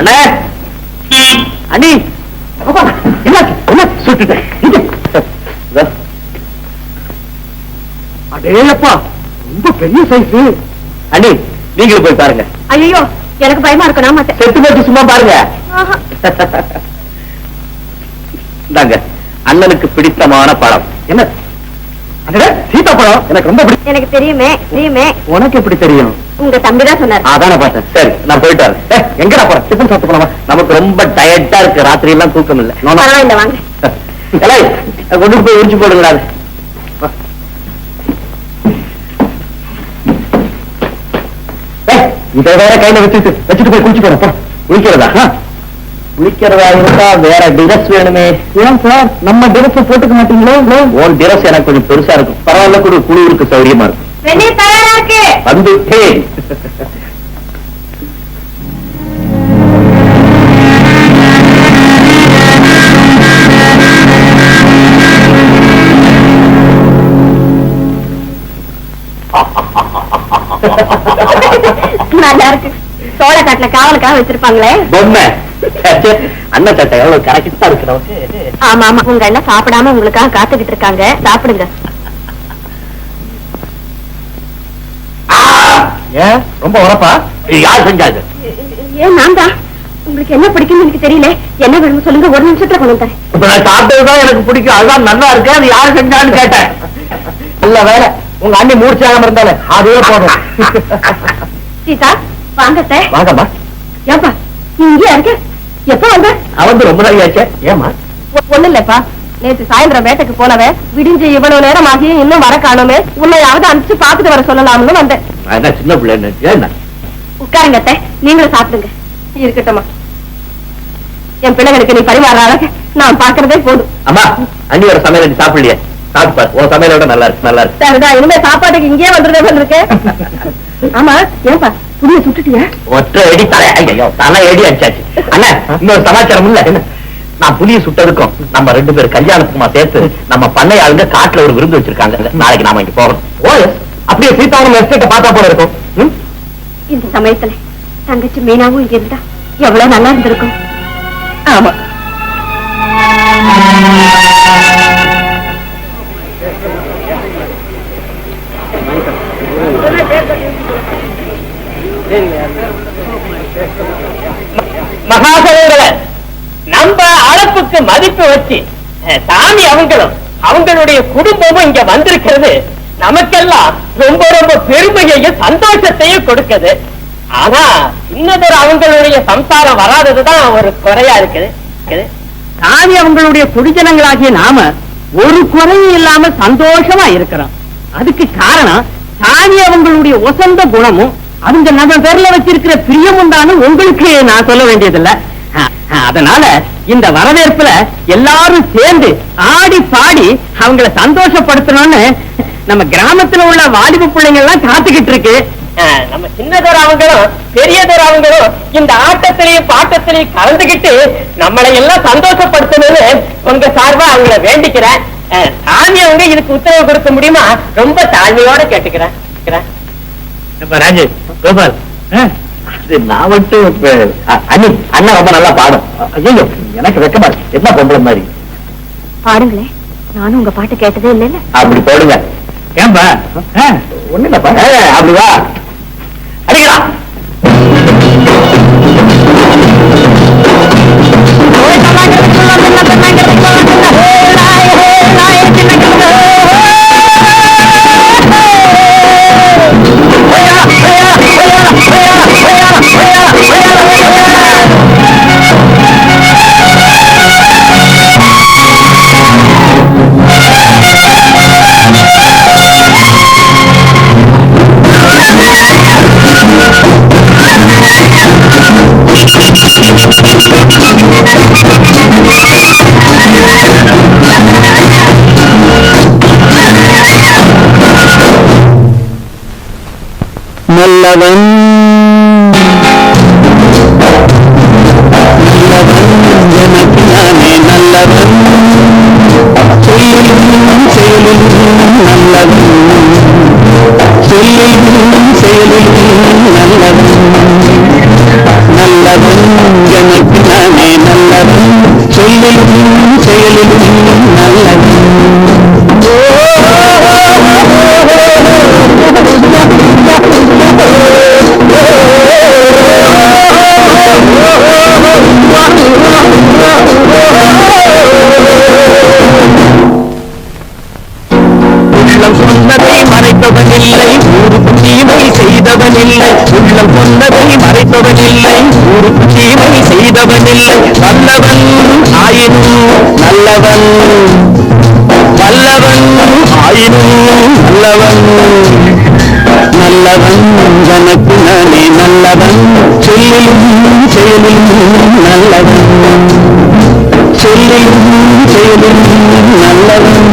அண்ணே. அண்ணி. அடேயப்பா ரொம்ப பெரிய சைஸ் அண்ணி நீங்களும் போய் பாருங்க. ஐயோ எனக்கு பயமா இருக்கு நான் செத்து போட்டு சும்மா பாருங்க. இந்தாங்க அண்ணனுக்கு பிடித்தமான பழம். என்ன? அடடே, சீத்தாப்பழம் எனக்கு ரொம்ப பிடிக்கும் எனக்கு தெரியுமே தெரியுமே. உனக்கு எப்படி தெரியும்? உங்க தம்பி தான் சொன்னார். அதான பார்த்தேன். சரி நான் போயிட்டு வரேன். எங்கடா போறேன் டிஃபன் சாப்பிட்டு போலாமா? நமக்கு ரொம்ப டயர்டா இருக்கு. ராத்திரி எல்லாம் தூக்கம் இல்ல. பரவாயில்ல வாங்க. கொண்டு போய் உரிச்சு போடுங்களா இதை வேற கையில வச்சுட்டு வச்சுட்டு போய் குளிச்சு போறேன் போ. குளிக்கிறதா? குளிக்கிறதா இருந்தா வேற டிரஸ் வேணுமே. ஏன் சார் நம்ம டிரஸ் போட்டுக்க மாட்டீங்களோ? உன் டிரஸ் எனக்கு கொஞ்சம் பெருசா இருக்கும். பரவாயில்ல கூட. குளிருக்கு சௌரியமா இருக்கும். வெந்நீர் தயாரா இருக்கு வந்துட்டேன் நல்லா இருக்கு சோளக்காட்டுல காவலுக்காக வச்சிருப்பாங்களே. பொம்மை. ச்சே, அண்ணன் சட்டை எவ்வளவு கரெக்டா இருக்கு நமக்கு. ஆமா ஆமா. உங்க அண்ணன் சாப்பிடாம உங்களுக்காக காத்துக்கிட்டு இருக்காங்க. சாப்பிடுங்க. ஏன்? ரொம்ப உரப்பா? யார் செஞ்சாது ஏன் நான் தான். உங்களுக்கு என்ன பிடிக்கும்னு எனக்கு தெரியல. என்ன வேணும்னு சொல்லுங்க. ஒரு நிமிஷத்துல கொண்டு இப்ப நான் சாப்பிட்டதுதான் எனக்கு பிடிக்கும். அதுதான் நல்லா இருக்கு. அது யாரு செஞ்சான்னு கேட்டேன். இல்ல வேலை. உங்க அண்ணி மூர்ச்சியாகாம இருந்தாலே அதுவே போதும். சீதா வாங்க சார் வாங்கம்மா. ஏப்பா நீ இங்கே இருக்க? எப்ப வந்த? அவன் ரொம்ப நாள் ஆச்சே. ஏமா ஒண்ணு இல்லப்பா நேத்து சாயந்தரம் வேட்டைக்கு போனவன் விடிஞ்சு இவ்வளவு நேரம் ஆகி இன்னும் வர காணுமே உன்னையாவது அனுப்பிச்சு பாத்துட்டு வர சொல்லலாம்னு வந்தேன். நான் என்ன சின்ன பிள்ளை ஏன் உட்காருங்க அத்தை. நீங்களும் சாப்பிடுங்க. இருக்கட்டும்மா. என் பிள்ளைகளுக்கு நீ பரிமாற அழக நான் பாக்குறதே போதும். அம்மா அண்ணி ஒரு சமையல் நீ சாப்பிடலையே. சாப்பிட்டு பாரு. உன் சமையலோட நல்லா இருக்கு நல்லா இருக்கு. இனிமே சாப்பாட்டுக்கு இங்கேயே இருக்கு. ஆமா ஏன்பா புளிய சுட்டுட்டியா ஒற்றை அடி தலை. ஐயோ தலை அடி அடிச்சாச்சு. அண்ணா இன்னொரு சமாச்சாரம் இல்ல என்ன? நான் புளிய சுட்டதுக்கும் நம்ம ரெண்டு பேரும் கல்யாணத்துக்குமா சேர்த்து நம்ம பண்ணை ஆளுங்க காட்டுல ஒரு விருந்து வச்சிருக்காங்க. நாளைக்கு நாம இங்க போறோம் ஓ அப்படியே எஸ்டேட்டை பார்த்தா போல இருக்கும்? இந்த சமயத்துல தங்கச்சி மீனாவும் இங்க இருந்தா எவ்வளவு நல்லா இருந்திருக்கும். ஆமா. மகாசனங்களை நம்ம அளப்புக்கு மதிப்பு வச்சு சாமி அவங்களும் அவங்களுடைய குடும்பமும் இங்க வந்திருக்கிறது. நமக்கெல்லாம் ரொம்ப ரொம்ப பெருமையையும் சந்தோஷத்தையும் கொடுக்குது. ஆனா இன்னதொரு அவங்களுடைய சம்சாரம் வராததுதான் ஒரு குறையா இருக்குது. சாமி அவங்களுடைய குடிஜனங்களாகிய நாம ஒரு குறையும் இல்லாம சந்தோஷமா இருக்கிறோம். அதுக்கு காரணம் சாமி அவங்களுடைய உசந்த குணமும் அவங்க நம்ம பேர்ல வச்சிருக்கிற பிரியமும் உண்டானு உங்களுக்கு நான் சொல்ல வேண்டியதில்ல. அதனால இந்த வரவேற்புல எல்லாரும் சேர்ந்து ஆடி பாடி அவங்கள சந்தோஷப்படுத்தணும்னு நம்ம கிராமத்துல உள்ள வாலிப பிள்ளைங்க எல்லாம் காத்துக்கிட்டு இருக்கு. நம்ம சின்னதொரு அவங்களும் பெரியதோர் அவங்களும் இந்த ஆட்டத்திலையும் பாட்டத்திலையும் கலந்துகிட்டு நம்மளை எல்லாம் சந்தோஷப்படுத்தணும்னு உங்க சார்பா அவங்கள வேண்டிக்கிறேன். அஹ், சாமி அவங்க இதுக்கு உத்தரவு கொடுக்க முடியுமா? ரொம்ப தாழ்மையோட கேட்டுக்கிறேன். கேட்டுக்கிறேன். ராஜு கோபால் நான் மட்டும் அண்ணி ரொம்ப நல்லா பாடும். ஐயோ எனக்கு வெக்கமா என்ன பொம்பளை மாதிரி? பாருங்களேன் நானும் உங்க பாட்டு கேட்டதே இல்லைல்ல? அப்படி போடுங்க. ஏன்பா? ஒண்ணு இல்லப்பா அப்படி வா. அடிக்கலாம் நல்லவன் நல்லவன். எனக்கு நானே நல்லவன். சொல்லிலும் செயலிலும் நல்லவன் சொல்லிலும் செயலிலும் நல்லவன் நல்லவன் எனக்கு நானே நல்லவன். சொல்லிலும் செயலிலும் செய்தவனில் வல்லவன் ஆயினும் நல்லவன் வல்லவன் ஆயினும் நல்லவன் நல்லவன் எனக்கு நானே நல்லவன் சொல்லிலும் செயலிலும் நல்லவன் சொல்லிலும் செயலிலும் நல்லவன்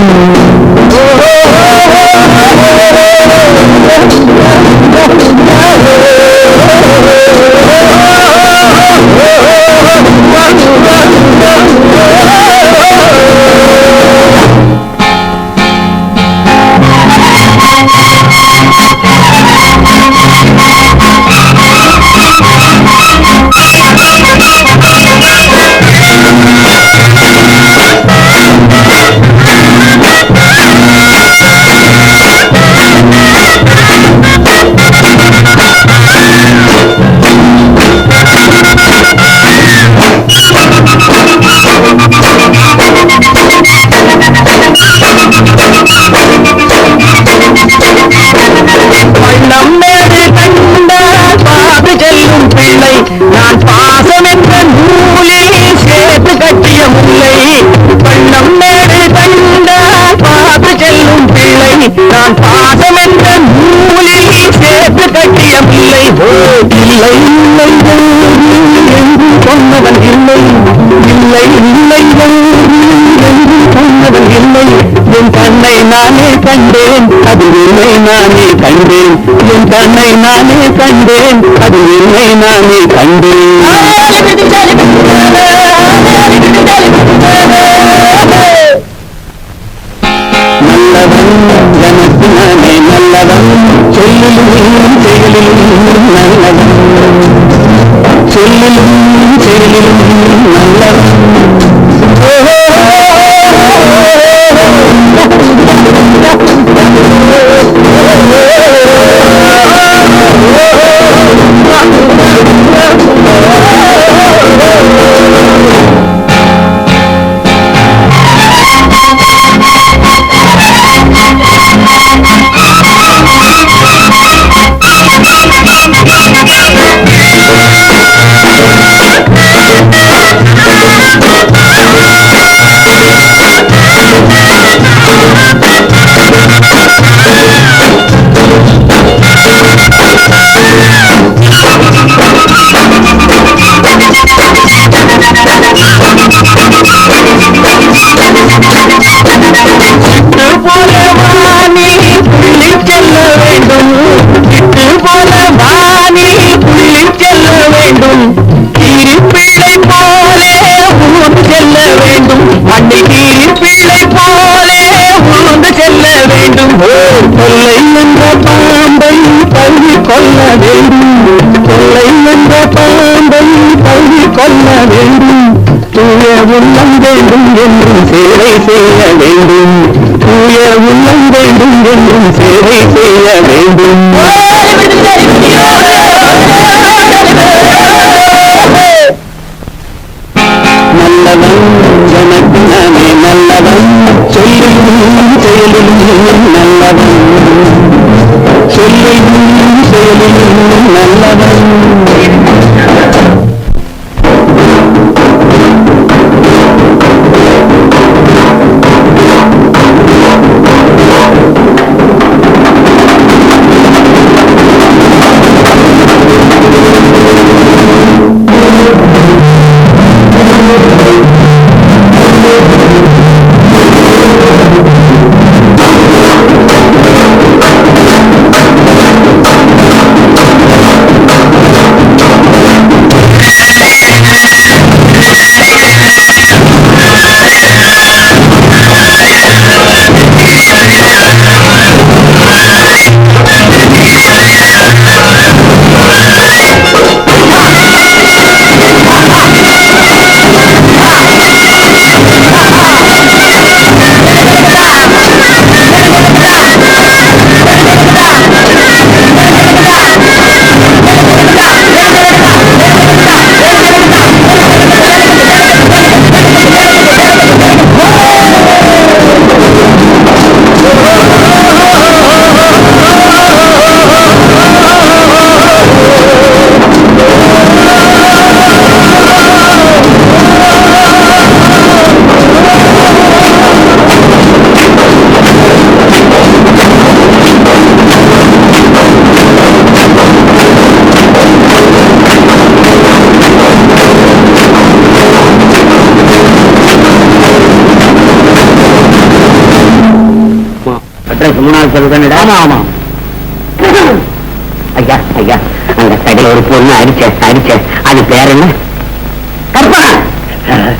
நானே கண்டேன் அது இல்லை நானே கண்டேன். என் கண்ணை நானே கண்டேன் அது இல்லை நானே கண்டேன். நல்லவன் எனக்கு நானே நல்லவன். சொல்லிலும் செயலிலும் நல்லவன். சொல்லிலும் செயலிலும் நல்லவன் அட்ரஸ் முன்னாள் சொல்லுதானடா? ஆமா ஆமா. ஐயா ஐயா அந்த கடையில் ஒரு பொண்ணு அடிச்ச அடிச்ச. அது பேர் என்ன? கற்பனா.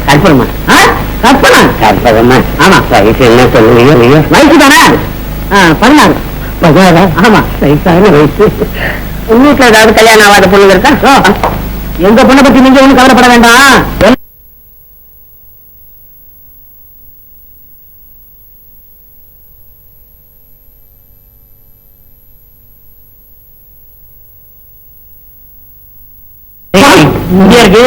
கற்பனமா கற்பனா? கற்பகமா ஆமா. வயசு என்ன சொல்லுவீங்க வயசு தானே பதினாறு. பதினாறு? ஆமா. வயசான வயசு. உங்க வீட்டுல ஏதாவது கல்யாணம் ஆகாத பொண்ணு இருக்கா? எங்க பொண்ணை பத்தி நீங்க ஒண்ணும் கவலைப்பட வேண்டாம். இங்க இருக்கு?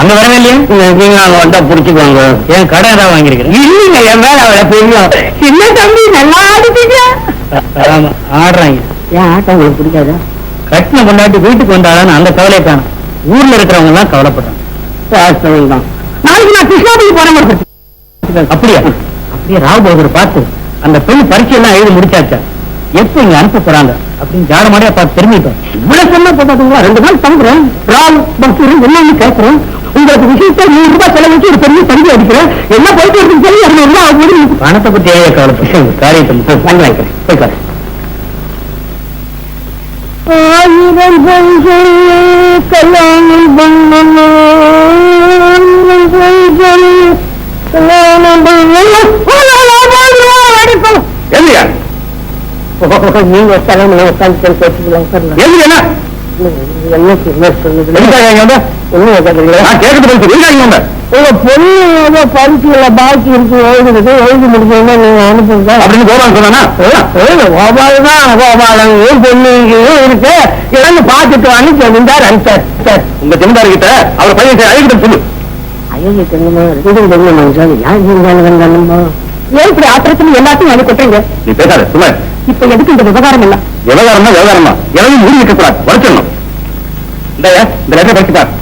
அங்க வரவே இல்லையா? நீங்க அங்க வந்தா புடிச்சுக்கோங்க என் கடை ஏதாவது வாங்கிருக்கேன் இல்லைங்க என் மேல அவளை தெரியும் சின்ன தம்பி நல்லா ஆடுறீங்க ஆடுறாங்க. ஏன் ஆட்டம் உங்களுக்கு பிடிக்காதா? கட்டின கொண்டாட்டி வீட்டுக்கு வந்தாலும் அந்த கவலையை காணும். ஊர்ல இருக்கிறவங்க எல்லாம் கவலைப்படுறாங்க தான். நாளைக்கு நான் கிருஷ்ணாபுரி போற மாதிரி அப்படியா? அப்படியே ராவ் பார்த்து அந்த பெண் பரீட்சை எல்லாம் எழுதி முடிச்சாச்சா? எப்ப இங்க அனுப்ப போறாங்க அப்படின்னு ஜாட மாடியா பார்த்து தெரிஞ்சுட்டோம் இவ்வளவு சொன்னா போதாதுங்களா ரெண்டு நாள் தங்குறேன் ராவ் பக்தர் என்னன்னு கேட்கிறேன் உங்களுக்கு விஷயத்தை நூறு ரூபாய் செலவுக்கு ஒரு பெரிய தங்கி அடிக்கிறேன் என்ன போயிட்டு இருக்குன்னு சொல்லி அது எல்லாம் ஆகுது பணத்தை பத்தி ஏழை கவலை காரியத்தை வாங்கிக்கிறேன் போய்க்காரு ஆயிரம் கல்யாணம் பண்ணணும் கல்யாணம் பண்ணணும் எல்லையா நீங்க தலைமையில உட்காந்து பேசிக்கலாம் என்ன என்ன உங்க பொண்ணு ஏதோ பாக்கி இருக்கு எழுதுறது எழுதி முடிச்சதுன்னா நீங்க அனுப்புங்க அப்படின்னு கோபால் சொன்னா கோபால் தான் கோபாலன் பொண்ணு இருக்கு இறந்து பார்த்துட்டு வாங்க ஜமீன்தார் அனுப்பிச்சார் உங்க ஜமீன்தார் கிட்ட அவர் பையன் அழைக்கிட்ட சொல்லு அழகு தென்னமா இது தென்னமா சார் யார் ஏன் இப்படி ஆத்திரத்துல எல்லாத்தையும் கொட்டுறீங்க? நீ பேசாத சும்மா இப்ப எதுக்கு இந்த விவகாரம் இல்ல விவகாரம்னா விவகாரமா எதையும் மூடி வைக்க கூடாது. வரைச்சிடணும் இந்த இந்த லெட்டர் படிச்சுப்பார்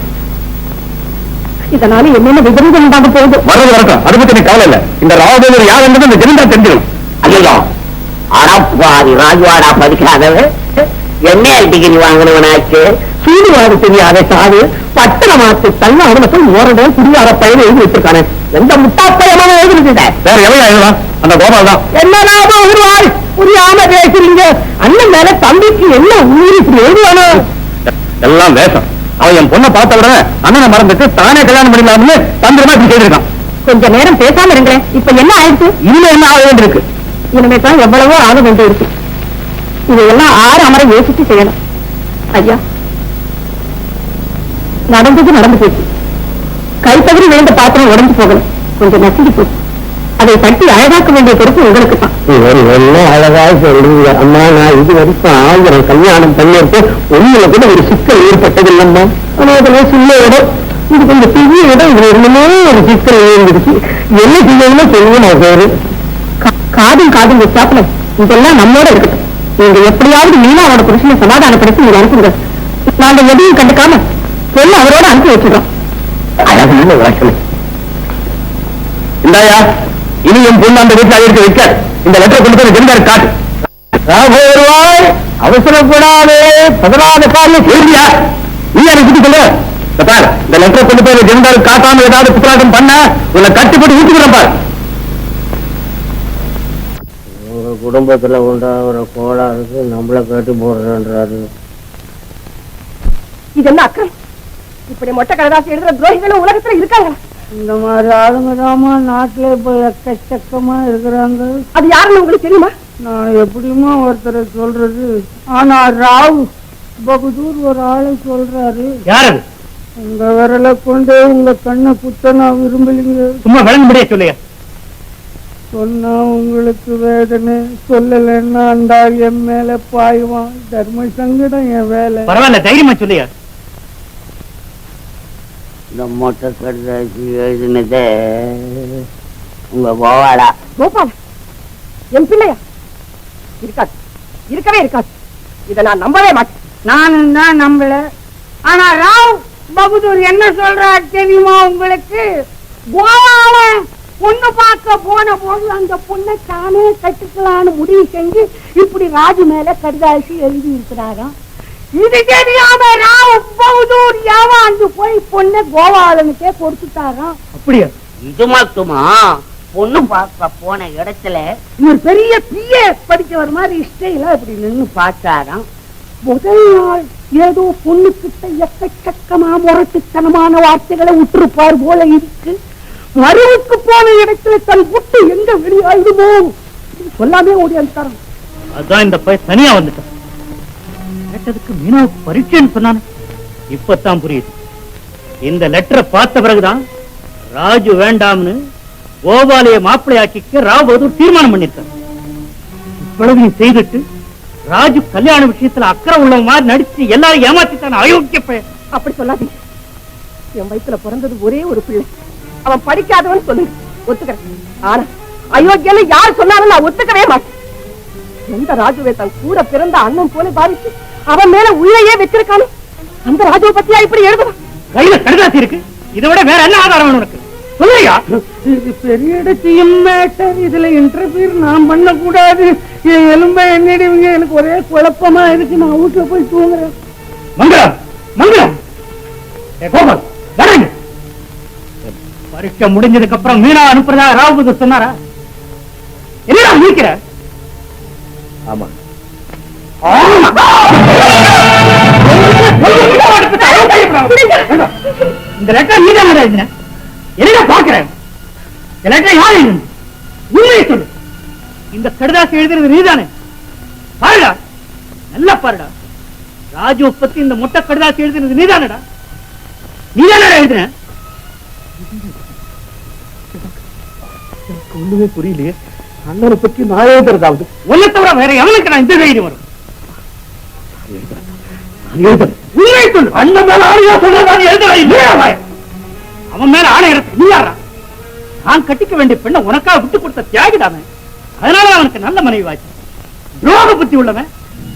இதனால என்னென்ன விபரீதம் உண்டாக போகுது? வரது வரட்டும் அதை பத்தி எனக்கு கவலை இல்ல. இந்த ராவதேவர் யார் என்பது இந்த ஜெமிந்தா தெரிஞ்சுக்கணும். ஐயோ. அடப்பாதி ராஜ்வாடா படிக்காதவன் என்ன டிகிரி வாங்கினவனாச்சு சூடுவாடு தெரியாத சாது பட்டணமாத்து தன்னாடு போய் ஓரட குடியார பயிர் எழுதி வச்சிருக்கானே. எந்த முட்டாப்பயமான எழுதிருக்க வேற எவ்வளவு எழுதலாம் அந்த கோபால் தான். என்ன லாபம் உருவாய்? புரியாம பேசுறீங்க. அண்ணன் மேல தம்பிக்கு என்ன உயிர் இப்படி எழுதுவானோ எல்லாம் வேஷம். அவன் என் பொண்ணை பார்த்த உடனே அண்ணனை மறந்துட்டு தானே கல்யாணம் பண்ணிடலாம்னு தந்திரமா இப்படி செய்திருக்கான் கொஞ்ச நேரம் பேசாம இருங்களேன். இப்ப என்ன ஆயிடுச்சு? இனிமே என்ன ஆக வேண்டியிருக்கு? இனிமே தான் எவ்வளவோ ஆக வேண்டி இருக்கு இதையெல்லாம் ஆறு அமர யோசிச்சு செய்யணும். ஐயா நடந்தது நடந்து போச்சு. கை தவறி விழுந்த பாத்திரம் உடஞ்சு போகல கொஞ்சம் நசுங்கி போச்சு அதை தட்டி அழகாக்க வேண்டிய பொறுப்பு உங்களுக்கு தான் அழகா சொல்றீங்க? அம்மா நான் இது வரைக்கும் ஆயிரம் கல்யாணம் பண்ணிருக்கேன் ஒண்ணுல கூட ஒரு சிக்கல் ஏற்பட்டதில்லம்மா. ஆனா அதுல சின்ன இடம் இது கொஞ்சம் பெரிய இடம். இது ஒண்ணுமே ஒரு சிக்கல் இருந்துச்சு என்ன செய்யணும்னு சொல்லுவோம் நான் காதும் காதும் வச்சாப்புல. இதெல்லாம் நம்மோட இருக்கட்டும். நீங்க எப்படியாவது மீனாவோட புருஷனை சமாதானப்படுத்தி நீங்க அனுப்புங்க. நாங்க எதையும் கண்டுக்காம பொண்ணு அவரோட அனுப்பி வச்சிடறோம். அழகான வாசனை இந்தாயா இனி என் பொண்ணு அந்த வீட்டில் இருக்க வைக்க இந்த லெட்டர் கொண்டு போய் ஜெமிதார் காட்டு. வருவாய் அவசரப்படாதே பதினாறு காலம் சொல்லியா நீ எனக்கு சொல்லு இந்த பாரு இந்த லெட்டர் கொண்டு போய் ஜெமிதார் காட்டாம ஏதாவது குற்றாட்டம் பண்ண உன்னை கட்டுப்பட்டு ஊட்டுக்கிறேன் பாரு. குடும்பத்துல உண்டாகிற கோளாறுக்கு நம்மள கட்டி போடுறேன்றாரு. இது என்ன அக்கம் இப்படி மொட்டை கடதாசி எழுதுற துரோகிகளும் உலகத்துல இருக்காங்க. இந்த மாதிரி ஆளுங்க தாமா நாட்டுல இப்ப எக்கச்சக்கமா இருக்கிறாங்க. அது யாருன்னு உங்களுக்கு தெரியுமா? நான் எப்படியுமா ஒருத்தரை சொல்றது? ஆனா ராவ் பகுதூர் ஒரு ஆளை சொல்றாரு. யாரு உங்க விரலை கொண்டு உங்க கண்ணை குத்த நான் விரும்பலீங்க. சும்மா விளங்கும்படியே சொல்லுங்க. சொன்னா உங்களுக்கு வேதனை. சொல்லலைன்னா ஆள் என் மேல பாய்வான். தர்ம சங்கடம் என் வேலை. பரவாயில்ல தைரியமா சொல்லுங்க இந்த மொட்டை கடைசி எழுதினதே உங்க போவாடா. கோபால் என் பிள்ளையா? இருக்காது. இருக்கவே இருக்காது. இதை நான் நம்பவே மாட்டேன். நானும் தான் நம்பல. ஆனா ராவ் பகதூர் என்ன சொல்றாரு தெரியுமா உங்களுக்கு? கோவால பொண்ணு பார்க்க போன போது அந்த பொண்ணை தானே கட்டுக்கலான்னு முடிவு செஞ்சு இப்படி ராஜு மேல கடிதாசி எழுதி இருக்கிறாராம் இது தெரியாம ராவ் பகதூர் ஏமாந்து போய் பொண்ணை கோவாலனுக்கே கொடுத்துட்டாராம் அப்படியா? இது மட்டுமா? பொண்ணு பார்க்க போன இடத்துல இவர் பெரிய பிஏ படிச்சவர் மாதிரி ஸ்டைலா இப்படி நின்னு பார்த்தாராம் முதல் நாள் ஏதோ பொண்ணுக்கிட்ட எக்கச்சக்கமா முரட்டுத்தனமான வார்த்தைகளை விட்டுருப்பார் போல இருக்கு. மருவுக்கு போன இடத்துல தன் புட்டு எங்க வெளியாயிடுமோ சொல்லாமே ஓடியாந்துட்டாராம் அதான் இந்த பையன் தனியா வந்துட்டான். கேட்டதுக்கு மீனாவுக்கு பரீட்சைன்னு சொன்னானே. இப்பதான் புரியுது. இந்த லெட்டரை பார்த்த பிறகுதான் ராஜு வேண்டாம்னு கோபாலைய மாப்பிள்ளையாக்கிக்க ராவ் பகதூர் தீர்மானம் பண்ணிருக்கார் இவ்வளவையும் செய்துட்டு ராஜு கல்யாண விஷயத்துல அக்கறை உள்ள மாதிரி நடிச்சு எல்லாரும் ஏமாத்திட்டான அயோக்கிய பையன். அப்படி சொல்லாதீங்க. என் வயித்துல பிறந்தது ஒரே ஒரு பிள்ளை. அவன் படிக்காதவன் சொல்லுங்க ஒத்துக்கிறேன். ஆனா அயோக்கியன்னு யார் சொன்னாலும் நான் ஒத்துக்கவே மாட்டேன். எந்த ராஜுவை தன் கூட பிறந்த அண்ணன் போல பாவிச்சு அவன் மேல உள்ளேயே வச்சிருக்கானோ? அந்த ராஜுவை பத்தியா இப்படி எழுதுவான்? கையில கடுதாசி இருக்கு. இதை விட வேற என்ன ஆதாரம் உனக்கு? சொல்லுயா இது பெரிய இடத்தையும் மேட்டர் இதுல இன்டர்வியூ நான் பண்ண கூடாது என் எலும்பை என்னிடுவீங்க எனக்கு ஒரே குழப்பமா இருக்கு. நான் வீட்டுல போய் தூங்குறேன். மங்களம் மங்களம். கோபால். பரீட்சை முடிஞ்சதுக்கு அப்புறம் மீனா அனுப்புறதா ராவுபது சொன்னாரா? என்னடா நிற்கிற ஆமா. இந்த லெட்டர் நீதான் எழுதின? என்ன பாக்குறேன் இந்த லெட்டர் யார் எழுதுன? உண்மையை சொல்லு. இந்த கடிதாசி எழுதுறது நீதானே? பாருடா. நல்லா பாருடா. ராஜு பத்தி இந்த முட்டை கடிதாசி எழுதுனது நீதானடா? நீதானடா எழுதுன? ஒண்ணுமே புரியலையே. அண்ணனை பத்தி நான் எழுதுறதாவது உன்னை தவிர வேற எவனுக்கு நான் இந்த தைரியம் வரும்? சொல்லு. அண்ணன் மேல ஆணையா அவன்? மேல ஆணை எடுத்து நீ யாரா நான் கட்டிக்க வேண்டிய பெண்ணை உனக்காக விட்டு கொடுத்த தியாகிடாம அதனால அவனுக்கு நல்ல மனைவி வாச்சு துரோக புத்தி உள்ளவன்.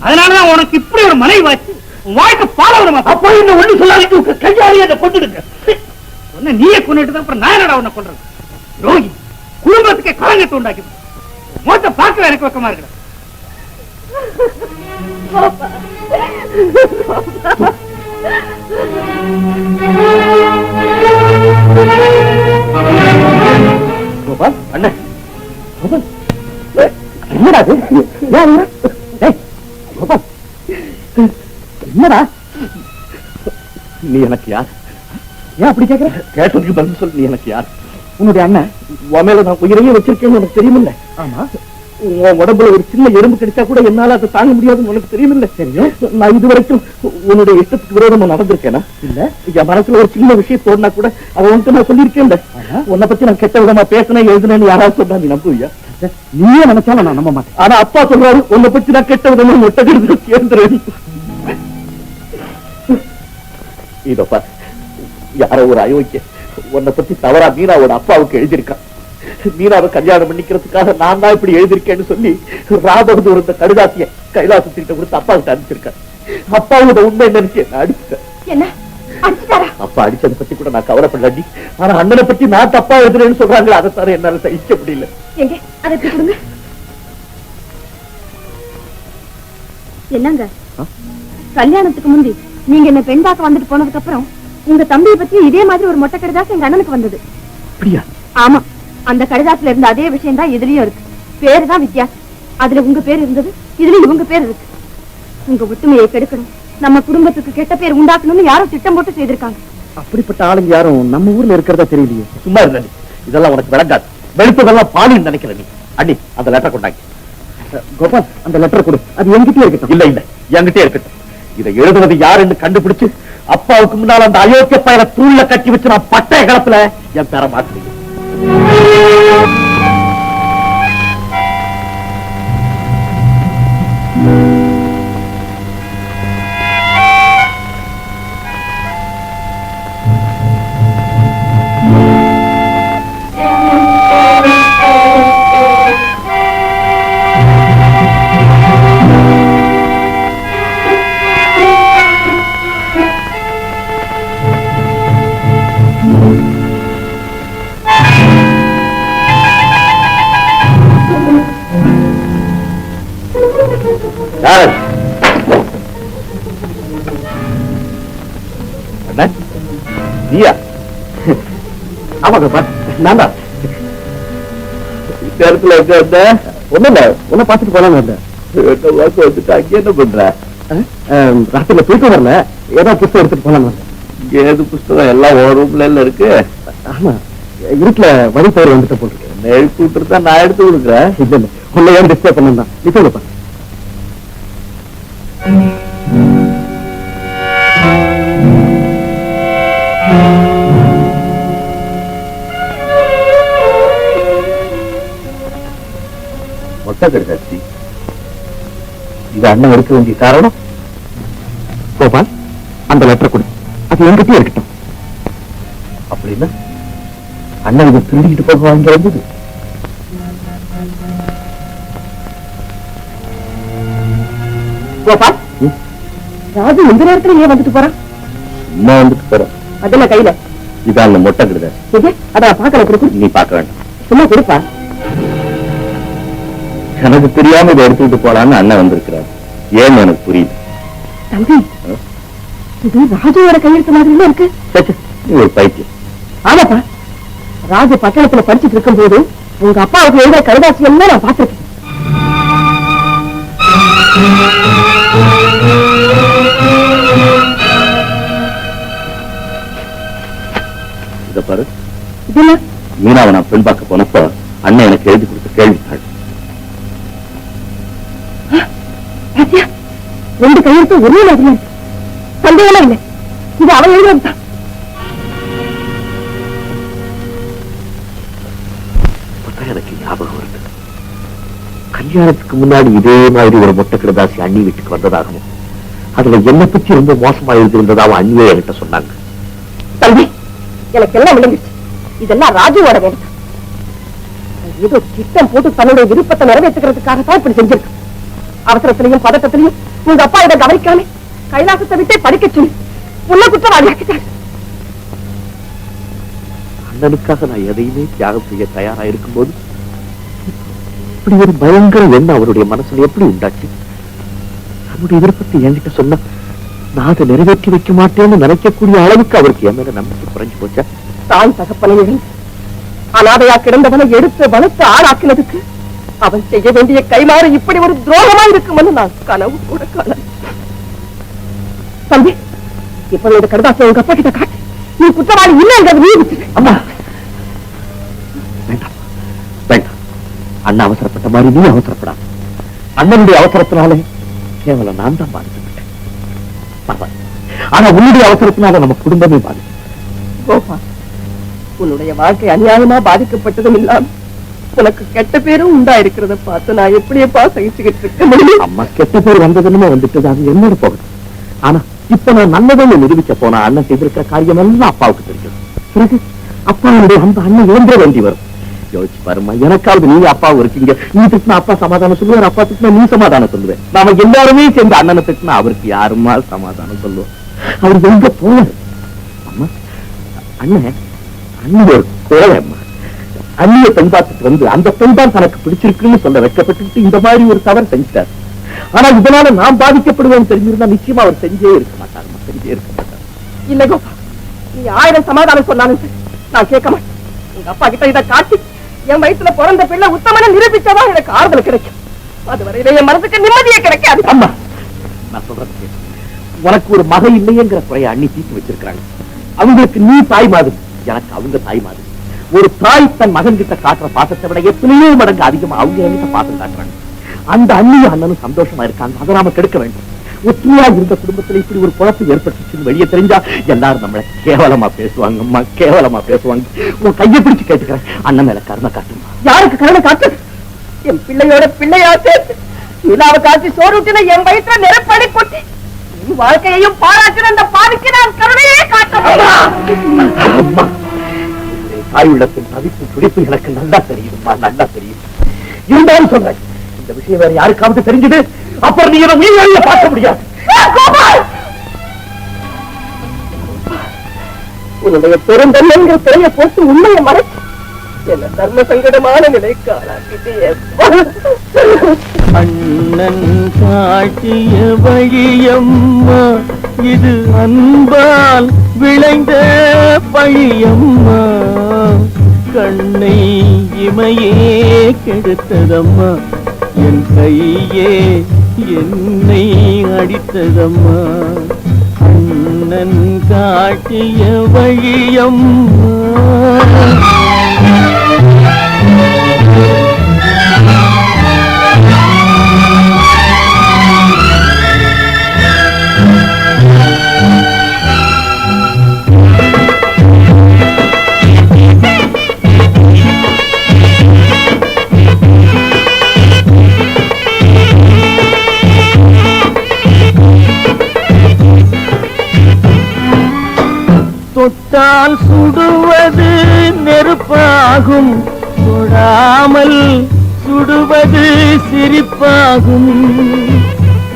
அதனாலதான் உனக்கு இப்படி ஒரு மனைவி வாச்சு வாழ்க்கை பாலவரமா அப்போ என்ன ஒண்ணு சொல்லாதீங்க. கையாளி அதை கொண்டுடுங்க நீயே கொண்டுட்டு அப்புறம் நான் என்னடா உன்னை கொள்றது துரோகி. குடும்பத்துக்கு கலங்கத்தை உண்டாக்கி மோத்த பார்க்க எனக்கு வெக்கமா இருக்கிற கோபால் அண்ணன் கோபால். ஏய், என்னடா கோபால். என்னடா? நீ எனக்கு யார்? ஏன் அப்படி கேக்குற? கேட்டதுக்கு பதில் சொல்லு நீ எனக்கு யார்? உன்னுடைய அண்ணன் உன் மேல நான் உயிரையே வச்சிருக்கேன்னு உனக்கு தெரியுமில்ல? ஆமா. உன் உடம்புல ஒரு சின்ன எறும்பு கிடைச்சா கூட என்னால அதை தாங்க முடியாதுன்னு உனக்கு தெரியுமில்ல? தெரியும். நான் இது வரைக்கும் உன்னுடைய இஷ்டத்துக்கு விரோதமா நடந்திருக்கேனா? இல்ல. என் மனசுல ஒரு சின்ன விஷயம் தோணுனா கூட அவன் வந்து நான் சொல்லியிருக்கேன்ல. உன்னை பத்தி நான் கெட்ட விதமா பேசினேன் எழுதுனேன்னு யாராவது சொன்னா நீ நம்புவியா? நீயே நினைச்சாலும் நான் நம்ப மாட்டேன். ஆனா அப்பா சொல்றாரு உன்னை பத்தி நான் கெட்ட விதமா முட்டை சேர்ந்துறேன். இதோ பார் யாரோ ஒரு அயோக்கிய உன்னை பத்தி தவறா மீனாவோட அப்பாவுக்கு எழுதியிருக்கான். மீனாவை கல்யாணம் பண்ணிக்கிறதுக்காக நான் தான் இப்படி எழுதியிருக்கேன்னு சொல்லி ராபகதூர் இந்த கடுதாசிய கைலாசத்திட்ட கொடுத்து அப்பா கிட்ட அனுப்பிச்சிருக்கேன் அப்பாவோட உண்மை நினைச்சு என்ன அடிச்சிட்டேன் என்ன? அப்பா அடிச்சதை பத்தி கூட நான் கவலைப்படலாடி. ஆனா அண்ணனை பத்தி நான் தப்பா எழுதுறேன்னு சொல்றாங்களே அதை தவிர என்னால சகிக்க முடியல. என்னங்க? கல்யாணத்துக்கு முந்தி நீங்க என்ன பெண் பார்க்க வந்துட்டு போனதுக்கு அப்புறம் உங்க தம்பியை பத்தி இதே மாதிரி ஒரு மொட்டை கடிதாசு எங்க அண்ணனுக்கு வந்தது. அப்படியா? ஆமா. அந்த கடிதாசுல இருந்த அதே விஷயம் தான் இதுலயும் இருக்கு. பேரு தான் வித்தியாசம். அதுல உங்க பேர் இருந்தது இதுல இவங்க பேர் இருக்கு. உங்க ஒற்றுமையை கெடுக்கணும். நம்ம குடும்பத்துக்கு கெட்ட பேர் உண்டாக்கணும்னு யாரோ திட்டம் போட்டு செய்திருக்காங்க. அப்படிப்பட்ட ஆளுங்க யாரும் நம்ம ஊர்ல இருக்கிறதா தெரியலையே. சும்மா இருந்த இதெல்லாம் உனக்கு விளங்காது. வெளுப்பதெல்லாம் பாலின்னு நினைக்கிற நீ. அண்ணி அந்த லெட்டர் கொண்டாங்க. கோபால் அந்த லெட்டர் கொடு. அது என்கிட்டயே இருக்கட்டும். இல்ல இல்ல. என்கிட்டயே இருக்கட்டும். இதை எழுதுனது யாருன்னு கண்டுபிடிச்சு அப்பாவுக்கு முன்னால் அந்த அயோக்கிய பயல தூள்ல கட்டி வச்சு நான் பட்டய களத்துல என் பெற மாட்டேன் நீயா ஆமா கோபால் நான் தான் நேரத்துல எங்க வந்த ஒண்ணு இல்ல உன்னை பாத்துட்டு வந்தேன். என்ன வாக்கு வந்துட்டு அங்கே என்ன பண்ற? ராத்திரில தூக்கம் வரல. ஏதோ புத்தகம் எடுத்துட்டு போலான்னு வந்தேன். ஏது புஸ்தகம் எல்லாம் ஒரு ரூம்ல எல்லாம் இருக்கு? ஆமா. இருட்டுல வழி பெயர் வந்துட்டு போட்டுருக்கேன் எழுப்பி விட்டுருந்தா நான் எடுத்து கொடுக்குறேன்? இல்ல இல்ல. உன்னை ஏன் டிஸ்டர்ப் பண்ணா நீ சொல்லுப்பா கருதாச்சி இது அண்ணன் எடுக்க வேண்டிய காரணம்? கோபால் அந்த லெட்டர் கொடு. அது என்கிட்டயே இருக்கட்டும். அப்படின்னா அண்ணன் இதை திருடிட்டு போக வாங்கி வந்தது. கோபால் ராஜு இந்த நேரத்துல ஏன் வந்துட்டு போறான்? சும்மா வந்துட்டு போறோம் அதெல்லாம் கையில? இதான் அந்த மொட்டை இது அதான் பாக்கல கொடுக்கும் நீ பார்க்க வேண்டாம். சும்மா கொடுப்பா. எனக்கு தெரியாம இதை எடுத்துக்கிட்டு போலான்னு அண்ணன் வந்திருக்கிறார். ஏன்னு எனக்கு புரியுது. தம்பி இது ராஜுவோட கையெழுத்து மாதிரி இருக்கு. ஒரு பைத்தியம். ஆமாப்பா. ராஜு பட்டணத்துல படிச்சுட்டு இருக்கும் போது உங்க அப்பாவுக்கு எழுத கருதாசி எல்லாம் நான் பார்த்திருக்கேன். இத பாரு. மீனாவை நான் பெண் பார்க்க போனப்ப அண்ணன் எனக்கு எழுதி கையெழுத்து ஒரே மாதிரி இருக்கு சந்தேகமே இல்லை. இது அவன் எனக்கு ஞாபகம் வருது. கல்யாணத்துக்கு முன்னாடி இதே மாதிரி ஒரு மொட்டை கிடதாசி அண்ணி வீட்டுக்கு வந்ததாகவும் அதுல என்னை பத்தி ரொம்ப மோசமா எழுதியிருந்ததாகவும் அண்ணியே என்கிட்ட சொன்னாங்க. தம்பி எனக்கு எல்லாம் விளங்கிச்சு இதெல்லாம் ராஜுவோட வேலை ஏதோ திட்டம் போட்டு தன்னுடைய விருப்பத்தை நிறைவேற்றுக்கிறதுக்காக தான் இப்படி செஞ்சிருக்கு. அவசரத்திலையும் பதட்டத்திலையும் உங்க அப்பா இதை கவனிக்காம கைலாசத்தை விட்டே படிக்க சொல்லி. உள்ள குற்றவாளி ஆக்கிட்டார் அண்ணனுக்காக நான் எதையுமே தியாகம் செய்ய தயாரா இருக்கும்போது இப்படி ஒரு பயங்கர எண்ணம் அவருடைய மனசுல எப்படி உண்டாச்சு தன்னுடைய விருப்பத்தை என்கிட்ட சொன்னா நான் அதை நிறைவேற்றி வைக்க மாட்டேன்னு நினைக்கக்கூடிய அளவுக்கு அவருக்கு என் மேல நம்பிக்கை குறைஞ்சு போச்சா? தான் தகப்பனை அனாதையா கிடந்தவனை எடுத்து வளர்த்து ஆளாக்கினதுக்கு அவன் செய்ய வேண்டிய கைமாறு இப்படி ஒரு துரோகமா இருக்குமென்னு நான் கனவு கூட காண தம்பி இப்ப இந்த கடுதாசை உங்க அப்பா கிட்ட காட்டு. நீ குற்றவாளி இல்லைங்கிறது நீ அம்மா. வேண்டாம். வேண்டாம். அண்ணன் அவசரப்பட்ட மாதிரி நீ அவசரப்படாத. அண்ணனுடைய அவசரத்தினாலே கேவலம் நான் தான் பாதிக்கப்பட்டேன். ஆனா உன்னுடைய அவசரத்தினால நம்ம குடும்பமே பாதிக்கும் கோபா உன்னுடைய வாழ்க்கை அநியாயமா பாதிக்கப்பட்டதும் இல்லாம உனக்கு கெட்ட பேரும் உண்டா இருக்கிறத பார்த்து நான் எப்படியப்பா சகிச்சுக்கிட்டு இருக்க முடியும் அம்மா கெட்ட பேர் வந்ததுன்னு வந்துட்டு அது என்னோட போகணும் ஆனா இப்ப நான் நல்லதுன்னு நிரூபிக்க போனா அண்ணன் செய்திருக்கிற காரியம் எல்லாம் அப்பாவுக்கு தெரியும். பிறகு அப்பாவுடைய அந்த அண்ணன் இழந்துட வேண்டி வரும். யோசிச்சு பாருமா எனக்காவது நீங்க அப்பாவும் இருக்கீங்க. நீ திட்டினா அப்பா சமாதானம் சொல்லுவார் அப்பா திட்டினா நீ சமாதானம் சொல்லுவேன். நாம எல்லாருமே சேர்ந்து அண்ணனை திட்டினா அவருக்கு யாருமா சமாதானம் சொல்லுவோம்? அவர் எங்க போவார்? அம்மா அண்ணன் அண்ணன் ஒரு கோழை அம்மா. அந்நிய பெண் பார்த்துட்டு வந்து அந்த பெண் தான் தனக்கு பிடிச்சிருக்குன்னு சொல்ல வைக்கப்பட்டு இந்த மாதிரி ஒரு தவறு செஞ்சிட்டார். ஆனா இதனால நான் பாதிக்கப்படுவேன் தெரிஞ்சிருந்தா நிச்சயமா அவர் செஞ்சே இருக்க மாட்டார் செஞ்சே இருக்க மாட்டார். இல்ல கோபா நீ ஆயிரம் சமாதானம் சொன்னாலும் நான் கேட்க மாட்டேன். உங்க அப்பா கிட்ட இதை காட்டி என் வயித்துல பிறந்த பிள்ளை உத்தமனை நிரூபிச்சதான் எனக்கு ஆறுதல் கிடைக்கும். அது வரையில என் மனசுக்கு நிம்மதியே கிடைக்காது. அம்மா நான் சொல்றது. உனக்கு ஒரு மக இல்லையேங்கிற குறைய அண்ணி தீர்த்து வச்சிருக்காங்க அவங்களுக்கு நீ தாய் மாதிரி எனக்கு அவங்க தாய் மாதிரி. ஒரு தாய் தன் மகன் கிட்ட காட்டுற பாசத்தை விட எத்தனையோ மடங்கு அதிகமா அவங்க என்கிட்ட பாசம் காட்டுறாங்க. அந்த அண்ணியும் அண்ணனும் சந்தோஷமா இருக்காங்க. அதை நாம கெடுக்க வேண்டும். ஒற்றுமையா இருந்த குடும்பத்துல இப்படி ஒரு குழப்பம் ஏற்பட்டுச்சுன்னு வெளியே தெரிஞ்சா எல்லாரும் நம்மள கேவலமா பேசுவாங்கம்மா கேவலமா பேசுவாங்க. உன் கையை பிடிச்சு கேட்டுக்கிறேன். அண்ணன் மேல கருணை காட்டுமா? யாருக்கு கருணை காட்டு? என் பிள்ளையோட பிள்ளையா சேர்த்து நிலாவை காட்சி சோறுட்டின என் வயிற்றுல நெருப்படி கொட்டி வாழ்க்கையையும் பாராட்டின அந்த பாவிக்கு நான் கருணையே காட்ட அம்மா தாய் உள்ளத்தின் தவிப்பு துடிப்பு எனக்கு நல்லா தெரியுதும்மா நல்லா தெரியும். இருந்தாலும் சொல்றேன் இந்த விஷயம் வேற யாருக்காவது தெரிஞ்சது? அப்புறம் நீ என்ன உயிரிழந்த பார்க்க முடியாது. உன்னுடைய பெருந்தன்மைங்கிற திரைய போட்டு உண்மையை மறைச்சு என்ன தர்ம சங்கடமான நிலைக்கு ஆளாக்கிட்டே அண்ணன் காட்டிய வழியம்மா இது அன்பால் விளைந்த பழியம்மா கண்ணை இமையே கெடுத்ததம்மா. என் கையே என்னை அடித்ததம்மா. அண்ணன் காட்டிய வழியம்மா. முத்தால் சுடுவது நெருப்பாகும். தொடாமல் சுடுவது சிரிப்பாகும்.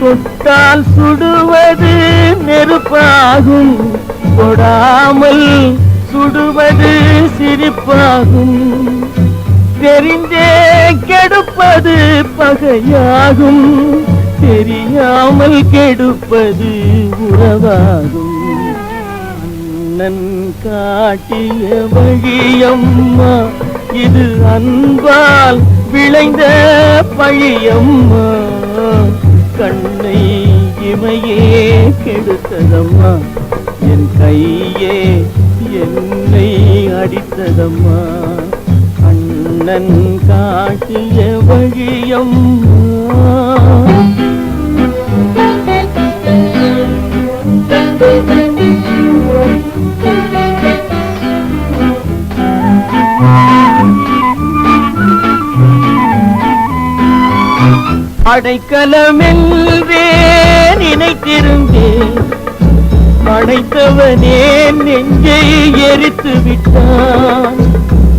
தொட்டால் சுடுவது நெருப்பாகும். தொடாமல் சுடுவது சிரிப்பாகும். தெரிந்தே கெடுப்பது பகையாகும். தெரியாமல் கெடுப்பது உறவாகும். அண்ணன் காட்டிய வழியம்மா இது அன்பால் விளைந்த பழியம்மா. கண்ணை இமையே கெடுத்ததம்மா என் கையே என்னை அடித்ததம்மா. அண்ணன் காட்டிய வழியம்மா. அடைக்கலமென்றே நினைத்திருந்தேன். படைத்தவனே நெஞ்சை எரித்து விட்டான்.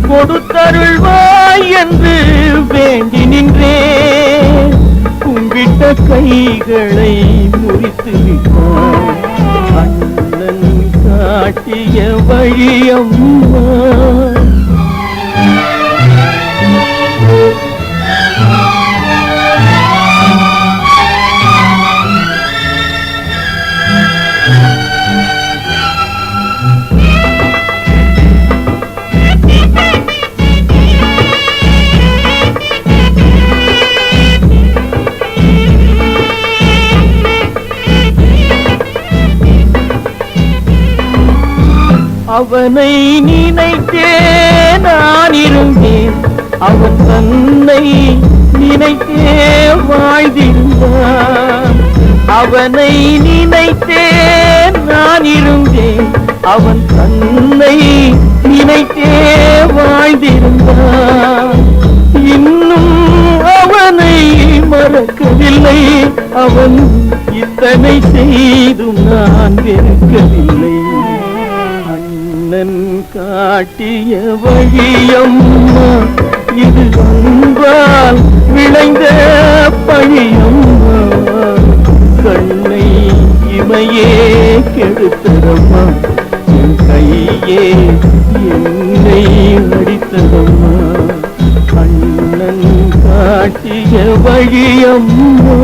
கொடுத்தருள்வாய் என்று வேண்டி நின்றேன். கும்பிட்ட கைகளை முறித்து விட்டான். அண்ணன் காட்டிய வழியம்மா அவனை நினைத்தே நான் இருந்தேன். அவன் தன்னை நினைத்தே வாழ்ந்திருந்தான். அவனை நினைத்தே நான் இருந்தேன். அவன் தன்னை நினைத்தே வாழ்ந்திருந்தான். இன்னும் அவனை மறக்கவில்லை. அவன் இத்தனை செய்தும் நான் வெறுக்கவில்லை. அண்ணன் காட்டிய வழியம்மா இது அன்பால் விளைந்த பழியம்மா. கண்ணை இமையே கெடுத்ததம்மா என் கையே என்னை அடித்ததம்மா. அண்ணன் காட்டிய வழியம்மா.